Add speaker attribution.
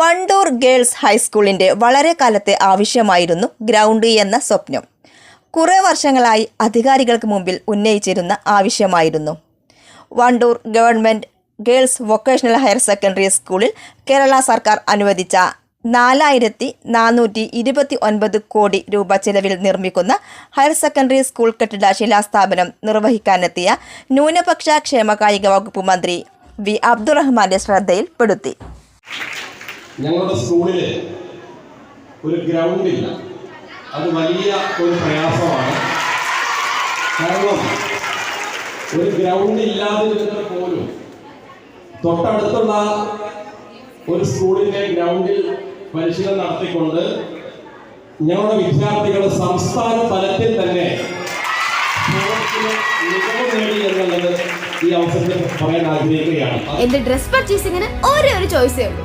Speaker 1: Wandoor girls ഹൈസ്കൂളിന്റെ വളരെ കാലത്തെ ആവശ്യമായിരുന്നു ഗ്രൗണ്ട് എന്ന സ്വപ്നം. കുറേ വർഷങ്ങളായി അധികാരികൾക്ക് മുമ്പിൽ ഉന്നയിച്ചിരുന്ന ആവശ്യമായിരുന്നു. Wandoor government girls vocational higher secondary സ്കൂളിൽ കേരള സർക്കാർ അനുവദിച്ച നാലായിരത്തി നാനൂറ്റി ഇരുപത്തി ഒൻപത് കോടി രൂപ ചെലവിൽ നിർമ്മിക്കുന്ന ഹയർ സെക്കൻഡറി സ്കൂൾ കെട്ടിട ശിലാസ്ഥാപനം നിർവഹിക്കാനെത്തിയ ന്യൂനപക്ഷ ക്ഷേമകായിക വകുപ്പ് മന്ത്രി വി അബ്ദുറഹ്മാന്റെ ശ്രദ്ധയിൽപ്പെടുത്തി.
Speaker 2: ഞങ്ങളുടെ സ്കൂളിൽ ഒരു ഗ്രൗണ്ട് ഇല്ല. അത് വലിയ ഒരു പ്രയാസമാണ്. കാരണം ഒരു ഗ്രൗണ്ട് ഇല്ലാതിരുന്നിട്ട് പോലും തൊട്ടടുത്തുള്ള ഒരു സ്കൂളിന്റെ ഗ്രൗണ്ടിൽ പരിശീലനം നടത്തിക്കൊണ്ട് ഞങ്ങളുടെ വിദ്യാർത്ഥികൾ സംസ്ഥാന തലത്തിൽ തന്നെ
Speaker 3: എന്റെ ഡ്രസ് പർച്ചേസിംഗിന് ഒരേ ഒരു ചോയ്സേ ഉള്ളൂ.